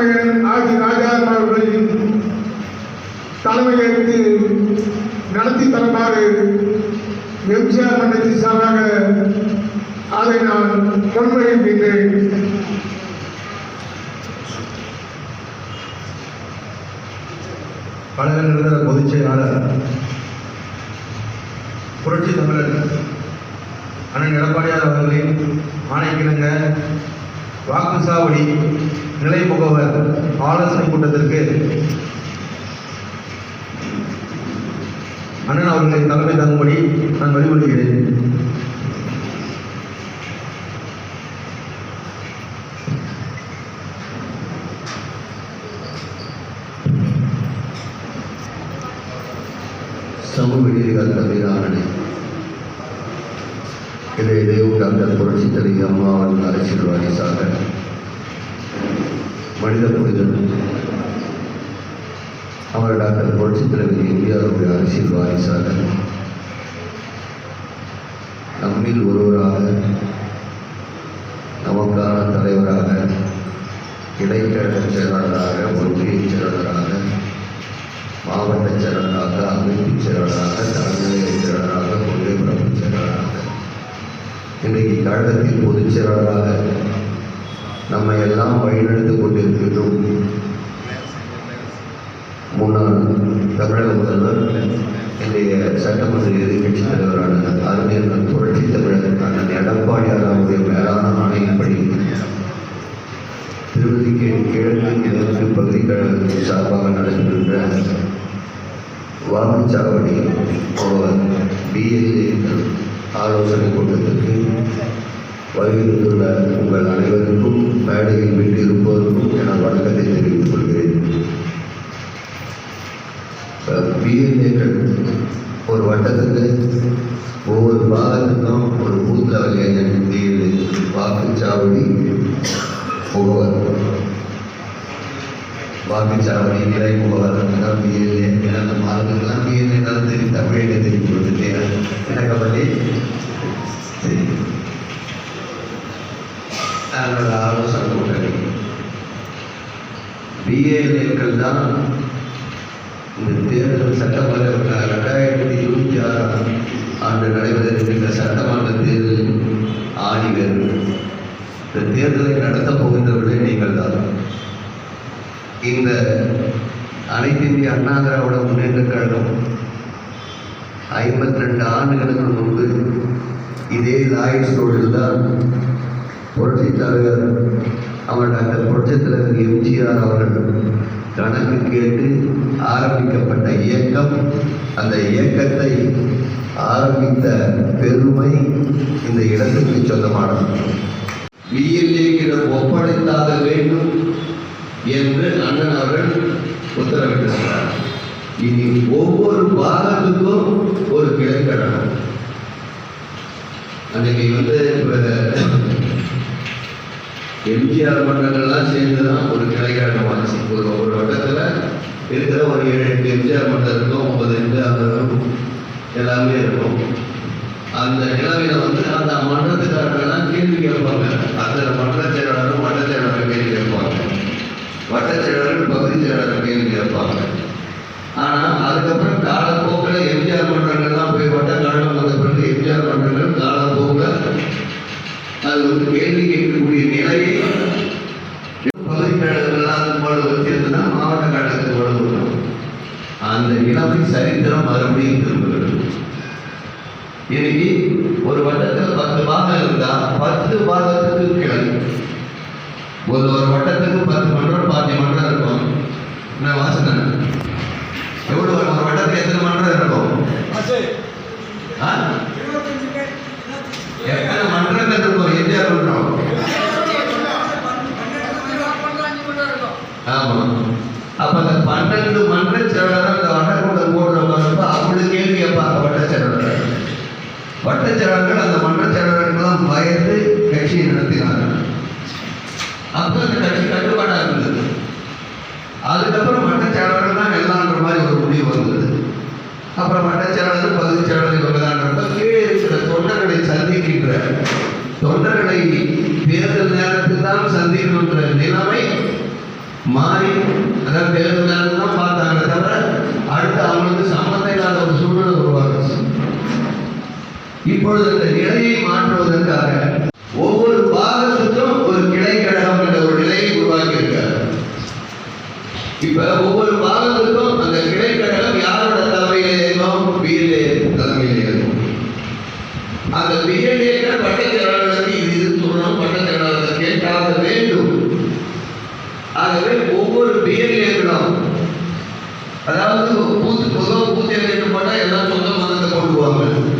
தலைமையன் ஆதி ராஜாராம் அவர்களின் தலைமையேற்று நடத்தி தருமாறு எம்ஜிஆர் மன்றத்தின் சார்பாக அதை நான் முன்வைக்கின்றேன் கழக நிறுவன பொதுச் செயலாளர் புரட்சி தமிழர் அண்ணன் எடப்பாடியார் அவர்களின் ஆணைக்கிழங்க வாக்குசாவடி நிலை முகவர் ஆலோசனை கூட்டத்திற்கு அண்ணன் அவர்களின் தலைமை தங்கும்படி நான் வலியுறுத்துகிறேன் சமூக நீதிகள் தம்பிதானே இதை டாக்டர் புரட்சி தலைவி அம்மா அவர்கள் அரசியல் வாரிசாக மனித புரிதல் அவர் டாக்டர் புரட்சி தலைவர் இந்தியாவுடைய அரசியல் வாரிசாக நம்மில் ஒருவராக நமக்கான தலைவராக இடைக்கழக செயலாளராக ஒன்றிய செயலாளராக மாவட்ட செயலாளராக அமைப்பு செயலாளராக தலைமை செயலாளராக கழகத்தின் பொதுச் செயலாளராக நம்மை எல்லாம் வழிநடத்திக் கொண்டிருக்கின்றோம். முன்னாள் தமிழக முதல்வர் இன்றைய சட்டமன்ற எதிர்க்கட்சி தலைவரான அறிஞர் புரட்சி தமிழர் அண்ணன் எடப்பாடியார் அவருடைய மேலான ஆணையின்படி திருவதி கிழக்கு கிழக்கு பகுதி கழகத்தின் சார்பாக நடைபெறுகின்ற வாக்குச்சாவடி பிஎல்ஏ ஆலோசனை கூட்டத்திற்கு வருகின்றுள்ள உங்கள் அனைவருக்கும் மேடையில் வீட்டிருப்பதற்கும் என வணக்கத்தை தெரிவித்துக் கொள்கிறேன் பிஎல்ஏக்கள் ஒரு வட்டத்துக்கு ஒவ்வொரு பாகத்துக்கும் ஒரு பூத் லெவல் ஏஜென்ட் பிஎல்ஏ வாக்குச்சாவடி முகவர் வாக்குச்சாவடி நிலை முகவர் பிஎல்ஏ அந்த மாதத்துக்கெல்லாம் பிஎல்ஏ தெரியும் தமிழக தெரியும் கொடுத்துட்டே எனக்கு பற்றி சரி அதனோட ஆலோசனை கூட்டணி பிஏஏக்கள் தான் இந்த தேர்தல் சட்டமன்ற ரெண்டாயிரத்தி இருபத்தி ஆறாம் ஆண்டு நடைபெறுகின்ற சட்டமன்ற தேர்தலில் ஆணிவர் இந்த தேர்தலை நடத்தப் போகின்றவர்களே நீங்கள் தான் இந்த அனைத்து இந்திய அண்ணா திராவிட முன்னேற்ற கழகம் ஐம்பத்தி ரெண்டு ஆண்டுகளுக்கு முன்பு இதே லாயன்ஸ் ரோடில் தான் புரட்சி தலைவர் அவர் டாக்டர் புரட்சி தலைவர் எம்ஜிஆர் அவர்கள் கணக்கு கேட்டு ஆரம்பிக்கப்பட்ட இயக்கம். அந்த இயக்கத்தை ஆரம்பித்த பெருமை இந்த இடத்துக்கு சொந்தமானது. விஎல்ஏக்கிடம் ஒப்படைத்தாக வேண்டும். என்று அண்ணன் அவர்கள் உத்தரவிட்டிருக்கிறார் இனி ஒவ்வொரு பாகத்துக்கும் ஒரு கிளை அன்னைக்கு வந்து இப்போ எம்ஜிஆர் மன்றங்கள்லாம் சேர்ந்து தான் ஒரு கிளை கட்டணம் ஆச்சு ஒரு ஒரு வட்டத்தில் இருக்கிற ஒரு ஏழு எட்டு எம்ஜிஆர் மன்றம் இருக்கும் ஒன்பது எம்ஜிஆர் இருக்கும் எல்லாமே இருக்கும். அந்த நிலவையில வந்து அந்த மன்றத்துக்காரர்கள்லாம் கேள்வி கேட்பாங்க. அந்த மன்ற செயலாளரும் மன்ற செயலாளரும் கேள்வி கேட்பாங்க. வட்ட பகுதி செயலாளர் கேள்வி கேட்பாங்க. ஆனால் அதுக்கப்புறம் காலப்போக்கில் எம்ஜிஆர் மன்றங்கள்லாம் போய் வட்ட காலம் வந்த பிறகு எம்ஜிஆர் மன்றங்கள் காலப்போக்கில் அது வந்து கேள்வி கேட்கக்கூடிய நிலையை பகுதி செயலாளர்கள்லாம் அது போல வச்சிருந்தா மாவட்ட கழகத்துக்கு வழங்கணும் அந்த நிலைமை சரித்திரம் மறுபடியும் திரும்புகிறது. இன்னைக்கு ஒரு வட்டத்தில் பத்து பாகம் இருந்தா பத்து பாகத்துக்கு கிளை ஒரு ஒரு வட்டத்துக்கு பத்து மன்றம் பாதி மன்றம் இருக்கும். என்ன வாசனை எவ்வளவு ஒரு வட்டத்துக்கு எத்தனை மன்றம் இருக்கும்? ஆ? எத்தனை மன்றங்கள் இருக்கும்? எம்ஜிஆர் மன்றம் ஆமா. அப்ப அந்த பன்னெண்டு மன்ற செயலாளர் அந்த வட்டக்கூடம் போடுறப்ப அவங்களுக்கு கேள்வி கேட்பாங்க வட்ட செயலாளர் வட்ட செயலாளர்கள் அந்த மன்ற செயலாளர்களெல்லாம் பயந்து கட்சியை நடத்தினார்கள். அப்போ அந்த கட்சி கட்டுப்பாடாக இருந்தது. அதுக்கப்புறம் வட்ட தான் எல்லான்ற மாதிரி ஒரு முடிவு வந்தது. அப்புறம் வட்ட செயலாளர் பகுதி செயலாளர் இவங்க கீழே இருக்கிற தொண்டர்களை சந்திக்கின்ற தொண்டர்களை தேர்தல் நேரத்தில் தான் சந்திக்கின்ற நிலைமை மாறி அதாவது தேர்தல் நேரத்தில் தான் பார்த்தாங்க தவிர அடுத்து அவங்களுக்கு சம்மந்தம் இல்லாத ஒரு சூழ்நிலை உருவாக்குச்சு இப்பொழுது இந்த நிலையை மாற்றுவதற்காக இப்ப ஒவ்வொரு பாகத்துக்கும் அந்த கிளை யாரோட தலைமையில இருக்கும் பிஎல்ஏ தலைமையில இருக்கும். அந்த பிஎல்ஏக்கள் பட்டச்செயலாளருக்கு இது இது சொல்லணும் பட்டச்செயலாளர் கேட்டாக வேண்டும். ஆகவே ஒவ்வொரு பிஎல்ஏக்களும் அதாவது பூத்து பொதுவாக பூத்தி கேட்டு போட்டால் எல்லாம் சொந்த மதத்தை கொண்டுவாங்க போவாங்க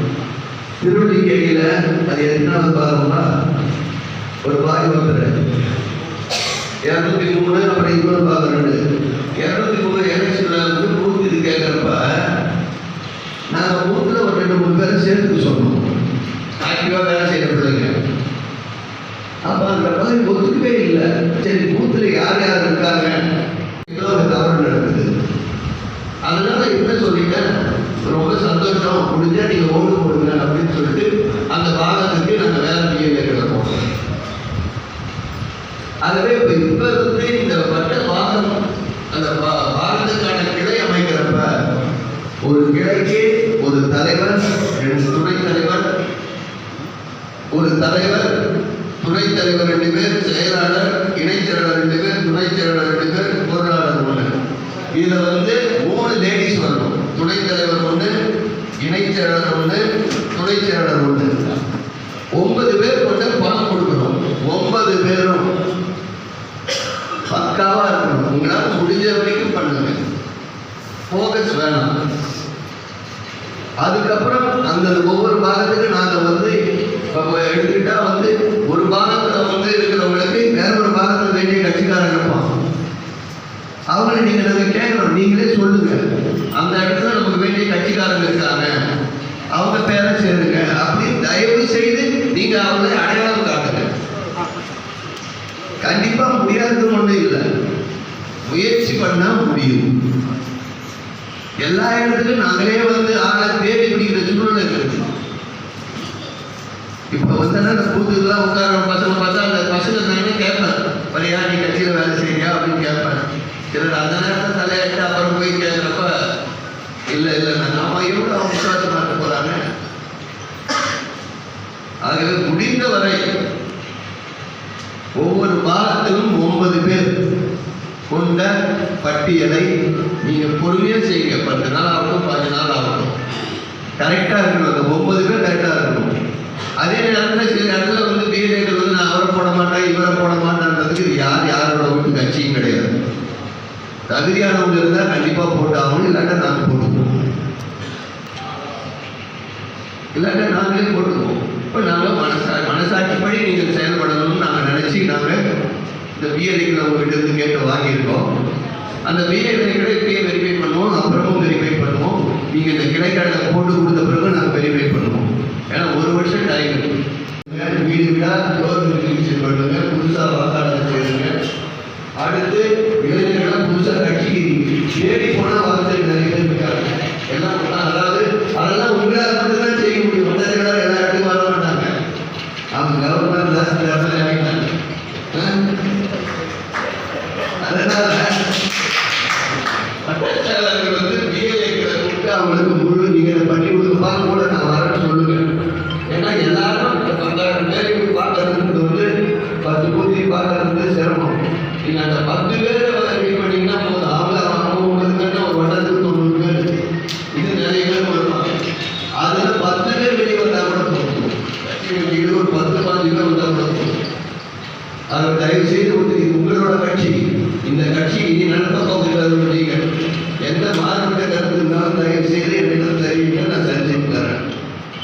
திருவள்ளிக்கேணியில் அது என்ன பாகம்னா ஒரு பாகம் வந்துடுறேன் இரநூத்தி மூணு அப்புறம் இன்னொரு பாகம் ரெண்டு. இரநூத்தி மூணு எலெக்ஷனில் வந்து பூத்து இது கேட்குறப்ப நாங்கள் பூத்தில் ஒரு ரெண்டு மூணு பேரை சேர்த்துக்க சொன்னோம். ஆக்டிவாக வேலை செய்கிற பிள்ளைங்க அப்போ அந்த பகுதி ஒத்துக்கவே இல்லை. சரி பூத்தில் யார் யார் இருக்காங்க? ஏதோ ஒரு தவறு நடக்குது. அதனால என்ன சொல்லிட்டேன் ரொம்ப சந்தோஷம். முடிஞ்சா நீங்கள் ஓடு போடுங்க அப்படின்னு சொல்லிட்டு அந்த பாகத்துக்கு நாங்கள் வேலை பிஏல கிடப்போம் ஆகவே இப்போ இப்போ வந்து இந்த வட்ட வாகனம் அந்த பா- கிளை அமைக்கிறப்ப ஒரு கிளைக்கு ஒரு தலைவர் ரெண்டு துணைத் தலைவர் ஒரு தலைவர் துணை தலைவர் ரெண்டு பேர் செயலாளர் இணைச் செயலாளர் ரெண்டு பேர் துணைச் செயலாளர் ரெண்டு பேர் பொருளாளர் ஒன்று இதுல வந்து மூணு லேடிஸ் வரணும். துணைத் தலைவர் ஒன்று இணைச் செயலாளர் ஒன்று துணைச் செயலாளர் ஒன்று ஒன்பது பேர் கொண்ட பணம் கொடுக்கணும் ஒன்பது பேரும் பக்காவா இருக்கணும் உங்களால் முடிஞ்ச வரைக்கும் பண்ணுங்க ஃபோக்கஸ் வேணாம் அதுக்கப்புறம் அந்த ஒவ்வொரு பாகத்துக்கு நாங்கள் வந்து இப்போ எடுத்துக்கிட்டா வந்து ஒரு பாகத்தில் வந்து இருக்கிறவங்களுக்கு வேற ஒரு பாகத்தில் வேண்டிய கட்சிக்காரன் இருப்பான் அவங்கள நீங்கள் நாங்கள் கேட்குறோம் நீங்களே சொல்லுங்க. அந்த இடத்துல நமக்கு வேண்டிய கட்சிக்காரங்க இருக்காங்க. அவங்க பேரை சேருங்க. அப்படின்னு தயவு செய்து நீங்கள் அவங்களை அடையாளம் காட்டுங்க கண்டிப்பாக முடியாதுன்னு ஒன்றும் இல்லை. முயற்சி பண்ணால் முடியும். எல்லா இடத்துக்கும் நாங்களே வந்து ஆளை தேடி பிடிக்கிற சூழ்நிலை இருக்கு. இப்போ வந்தா அந்த கூத்துக்கெல்லாம் உட்கார பசங்க பார்த்தா அந்த பசங்க நானே கேட்பேன்? வரையா நீ கட்சியில் வேலை செய்யா அப்படின்னு கேட்பேன். சிலர் அந்த நேரத்தில் தலையாட்டு அப்புறம் போய் கேட்குறப்ப இல்லை இல்லை நான் அவன் எவ்வளோ அவங்க விசுவாசம் மாட்ட போகிறாங்க ஆகவே முடிந்த வரை ஒவ்வொரு வாரத்திலும் ஒன்பது பேர் கொண்ட பட்டியலை நீங்கள் பொறுமையாக செய்யுங்க. பத்து நாள் ஆகட்டும் பதினஞ்சு நாள் ஆகட்டும். கரெக்டாக இருக்கணும். அந்த ஒம்பது பேர் கரெக்டாக இருக்கணும். அதே நேரத்தில் சில இடத்துல வந்து பிஎல்ஏக்கள் வந்து நான் அவரை போட மாட்டேன் இவரை போட மாட்டேன்றதுக்கு இது யார் யாரோட வீட்டு கட்சியும் கிடையாது. தகுதியானவங்க இருந்தால் கண்டிப்பாக போட்டாகணும் இல்லாட்டா நாங்கள் போட்டுக்குவோம். இல்லாட்டா நாங்களே போட்டுக்குவோம். இப்போ நாங்கள் மனசா மனசாட்சிப்படி நீங்கள் செயல்படணும்னு நாங்கள் நினச்சி நாங்கள் இந்த பிஎல்ஏக்கள் உங்ககிட்ட இருந்து கேட்டு வாங்கியிருக்கோம் அந்த பிஎல்ஏக்களை இப்பயே வெரிஃபை பண்ணுவோம் அப்புறமும் வெரிஃபை பண்ணுவோம். நீங்கள் இந்த கிளைக்கடலை போட்டு கொடுத்த பிறகு நாங்கள் வெரிஃபை பண்ணுவோம். ஏன்னா ஒரு வருஷம் டைம் இருக்கு. வீடு வீடாக கவர்மெண்ட் பண்ணுங்க புதுசாக வாக்காளர் செய்யுங்க அடுத்து இளைஞர்கள் அந்த பத்து பேரை ரெடி பண்ணீங்கன்னா போதும் அவங்க அவங்க உங்களுக்கு ஒரு வட்டத்துக்கு தொண்ணூறு பேர் இது நிறைய பேர் வருவாங்க அதில் பத்து பேர் வெளியே வந்தால் கூட போதும் இது ஒரு பத்து பாஞ்சு பேர் வந்தால் கூட போதும் அதை தயவு செய்து வந்து இது உங்களோட கட்சி இந்த கட்சி இனி நடத்த போகிறது நீங்கள் எந்த மாறுபட்ட கருத்து இருந்தாலும் தயவு செய்து என்னிடம் தெரிவிங்க நான் சரி செய்து தரேன்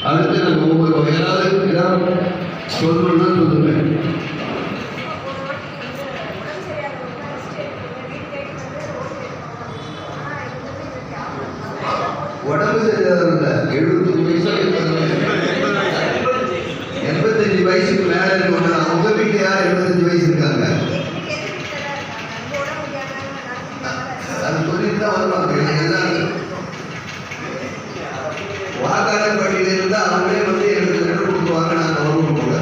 அடுத்து நான் ஒவ்வொரு ஏதாவது ஏதாவது சொல்லணும்னா சொல்லுங்க உடம்பு எழுபத்தஞ்சு வயசு எண்பத்தஞ்சு வயசுக்கு மேல இருக்கவங்க உங்க வீட்டுல யார் எண்பத்தஞ்சு வயசு இருக்காங்க அது சொல்லிட்டு தான் வருவாங்க எல்லாம் வாக்காளர் பட்டியல இருந்தா அவங்களே வந்து எனக்கு லெட்டர் கொடுத்துருவாங்க நாங்கள் வருவோம் கூட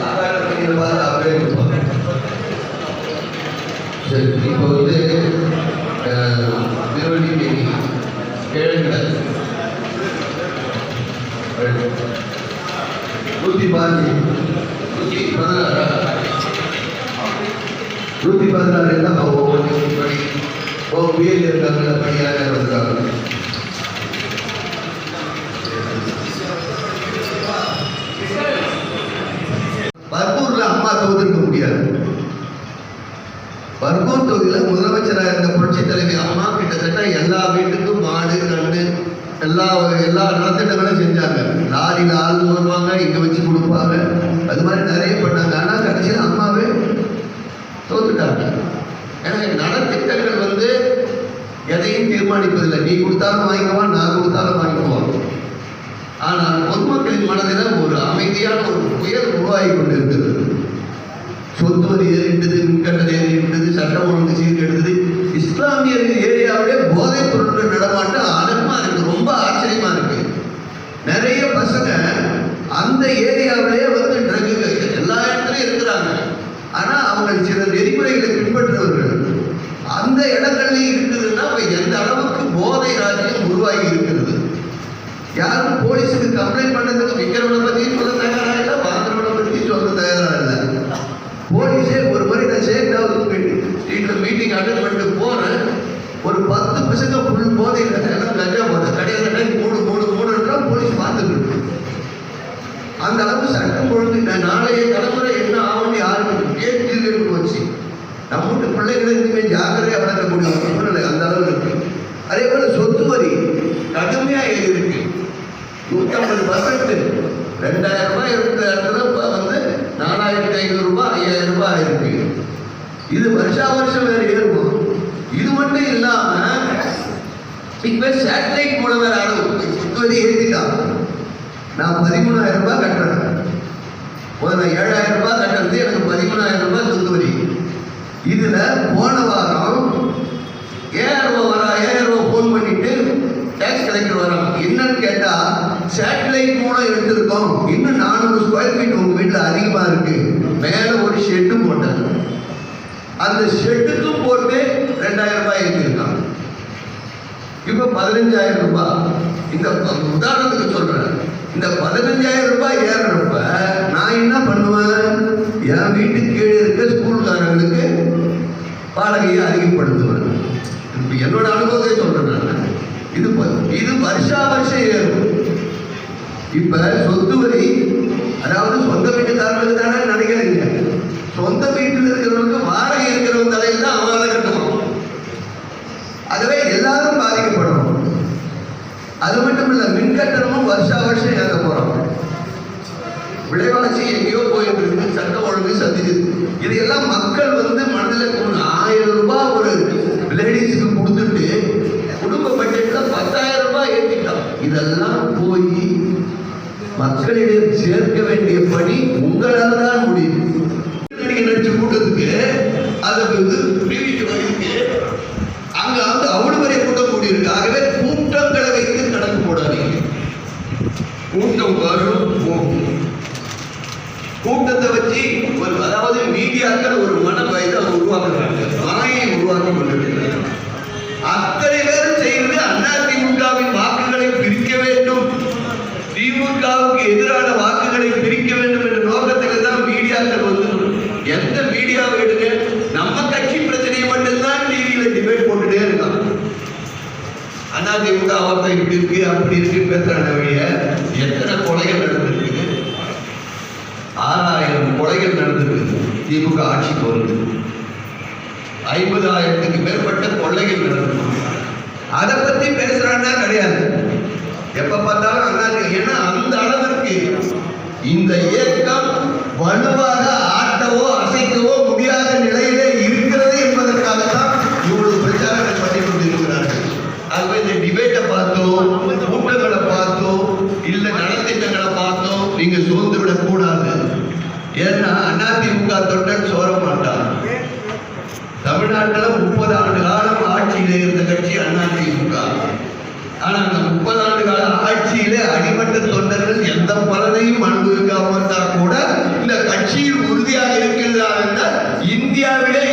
நாராயணபுரியில் பார்த்து அவரே இருப்பாங்க சரி இப்போ வந்து திருவள்ளி கிழங்கு நூற்றி பாஞ்சு நூற்றி பதினாறா நூற்றி பதினாறு என்ன ஒவ்வொரு படி ஓ பிஎல் இருக்காங்க பணியாக வந்திருக்காங்க பர்கூர்ல அம்மா தோற்றிருக்க முடியாது. பர்கூர் தொகுதியில் முதலமைச்சராக இருந்த புரட்சி தலைவி அம்மா கிட்டத்தட்ட எல்லா வீட்டுக்கும் மாடு நண்டு எல்லா எல்லா நலத்திட்டங்களும் செஞ்சாங்க. லாரியில் ஆள் வருவாங்க இங்கே வச்சு கொடுப்பாங்க. அது மாதிரி நிறைய பண்ணாங்க. ஆனால் கடைசியில் அம்மாவே தோத்துட்டாங்க எனவே நலத்திட்டங்கள் வந்து எதையும் தீர்மானிப்பதில்லை. நீ கொடுத்தாலும் வாங்கிக்குவான் நான் கொடுத்தாலும் வாங்கிக்குவான் ஆனால் பொதுமக்களின் மனதில் ஒரு அமைதியான ஒரு புயல் உருவாகி கொண்டிருக்கிறது. சொத்து வரி ஏறிட்டது மின்கட்டணம் ஏறிட்டது சட்டம் ஒழுங்கு சீர்கெடுத்தது இஸ்லாமிய ஏரியாவிலே போதைப் பொருட்கள் நடமாட்டம் அடமா இருக்கு ரொம்ப ஆச்சரியமா இருக்கு. நிறைய பசங்க அந்த ஏரியாவிலே வந்து ட்ரக்கு எல்லா இடத்துலையும் இருக்கிறாங்க ஆனா அவங்க சில நெறிமுறைகளை பின்பற்றுவர்கள் அந்த இடங்கள்லயும் இருக்குதுன்னா இப்போ எந்த அளவுக்கு போதை ராஜ்யம் உருவாகி இருக்கிறது? யாரும் போலீஸுக்கு கம்ப்ளைண்ட் பண்ணதுக்கு விற்கிறவனை பற்றி சொல்ல தயாராக இல்லை வாங்குறவனை பற்றி சொல்ல தயாராக இல்லை? போலீஸே ஒரு முறை நான் சேட்டாவது ஸ்ட்ரீட்டில் மீட்டிங் அட்டன் பண்ணிட்டு போகிறேன் ஒரு பத்து பசங்க ஃபுல் போதை எல்லாம் கஞ்சா போதை. கடையில் டைம் மூணு மூணு மூணுன்றா போலீஸ் பார்த்துக்கிட்டு அந்த அளவு சட்டம் ஒழுங்கு நாளைய தலைமுறை என்ன ஆகும்னு நம்ம வீட்டு ஜாக்கிரதையாக வளர்க்கக்கூடிய ஒரு சூழ்நிலை அந்த அளவு இருக்கு. அதே போல சொத்து வரி கடுமையாக ஏறி இருக்கு நூற்றம்பது பர்சன்ட் ரெண்டாயிரம் ரூபாய் இருக்கிற இடத்துல இப்போ வந்து நாலாயிரத்தி ஐநூறு ரூபாய் ஐயாயிரம் ரூபாய் இருக்கு இது வருஷா வருஷம் வேற ஏறும் இது மட்டும் இல்லாமல் இப்போ சேட்டலைட் மூலம் வேறு அளவு சொத்து வரி ஏற்றிட்டான் நான் பதிமூணாயிரம் ரூபாய் கட்டுறேன். முதல்ல ஏழாயிரம் ரூபாய் கட்டுறது எனக்கு பதிமூணாயிரம் ரூபாய் சொத்து வரி. இதுல போன வாரம் ஏஆர்ஓ வரா ஏஆர்ஓ ஃபோன் பண்ணிட்டு டேக்ஸ் கலெக்டர் வரா. என்னன்னு கேட்டா சேட்டலைட் மூலம் எடுத்திருக்கோம். இன்னும் நானூறு ஸ்கொயர் ஃபீட் உங்க வீட்டுல அதிகமா இருக்கு. மேல ஒரு ஷெட்டு போட்டாங்க. அந்த ஷெட்டுக்கும் போட்டு ரெண்டாயிரம் ரூபாய் ஏற்றிருக்கான் இப்போ பதினஞ்சாயிரம் ரூபாய். இந்த உதாரணத்துக்கு சொல்றேன். இந்த பதினஞ்சாயிரம் ரூபாய் ஏறுறப்ப நான் என்ன பண்ணுவேன்? என் வீட்டுக்கு கீழே இருக்க ஸ்கூல்காரங்களுக்கு வாடகையை அதிகப்படுத்துவேன் இப்போ என்னோட அனுபவத்தை சொல்றேன் நான். இது இது வருஷா வருஷம் ஏறும். இப்ப சொத்து வரி அதாவது சொந்த வீட்டுக்காரங்களுக்கு தானே நினைக்கிறீங்க சொந்த வீட்டில் இருக்கிறவங்களுக்கு வாடகை இருக்கிறவங்க தலையில் தான் அவன் கட்டணும். அதுவே எல்லாரும் பாதிக்கப்படணும். அது மட்டும் இல்ல மின் கட்டணமும் வருஷா வருஷம் விலைவாசி எங்கேயோ போயிட்டு இருக்கு சட்டம் ஒழுங்கு சந்திச்சு இதையெல்லாம் மக்கள் வந்து மனதில் ஒரு ஆயிரம் ரூபாய் ஒரு லேடிஸுக்கு கொடுத்துட்டு குடும்ப பட்ஜெட்ல பத்தாயிரம் ரூபாய் ஏற்றிட்டான் இதெல்லாம் போய் மக்களிடம் சேர்க்க வேண்டிய பணி உங்களால் தான் முடியும் நடிச்சு கூட்டத்துக்கு அதை வந்து அங்க வந்து அவ்வளவு பெரிய கூட்டம் கூடியிருக்கு ஆகவே கூட்டங்களை வைத்து கணக்கு போடாதீங்க கூட்டம் வரும் போகும் கூட்டத்தை வச்சு ஒரு அதாவது மீடியாக்கள் ஒரு மன பயத்தை உருவாக்குறாங்க. மாயை உருவாக்கி கொண்டிருக்கிறாங்க. அத்தனை பேரும் செய்வது அதிமுகவின் வாக்குகளை பிரிக்க வேண்டும். திமுகவுக்கு எதிரான வாக்குகளை பிரிக்க வேண்டும் என்ற நோக்கத்தில் தான் மீடியாக்கள் வந்து எந்த மீடியாவை எடுங்க? நம்ம கட்சி பிரச்சனையை மட்டும்தான் டிவியில டிபேட் போட்டுட்டே இருக்காங்க. அதிமுக அவர்தான் இப்படி இருக்கு அப்படி இருக்கு பேசுறாங்க எத்தனை கொலை திமுக ஆட்சி வந்து ஐம்பதாயிரத்துக்கு மேற்பட்ட கொள்ளைகள் நடக்கும் அதை பத்தி பேசுகிறான்னா கிடையாது. எப்ப பார்த்தாலும் அண்ணா ஏன்னா அந்த அளவிற்கு இந்த இயக்கம் வலுவாக ஆட்டவோ அசைக்கவோ முடியாத நிலையிலே இருக்கிறது என்பதற்காக தான் இவ்வளவு பிரச்சாரங்கள் பண்ணி கொண்டிருக்கிறார்கள். ஆகவே இந்த டிபேட்டை பார்த்தோம் கூட்டங்களை பார்த்தோம் இல்லை நலத்திட்டங்களை பார்த்தோம் நீங்க சோர்ந்து விட ஏன்னா அதிமுக தொண்டன் சோர மாட்டான் தமிழ்நாட்டில் முப்பது ஆண்டு காலம் ஆட்சியில் இருந்த கட்சி அதிமுக. ஆனால் அந்த முப்பது ஆண்டு கால ஆட்சியிலே அடிமட்ட தொண்டர்கள் எந்த பலனையும் அனுபவிக்காம இருந்தால் கூட இந்த கட்சியில் உறுதியாக இருக்கிறதா என்றால் இந்தியாவிலே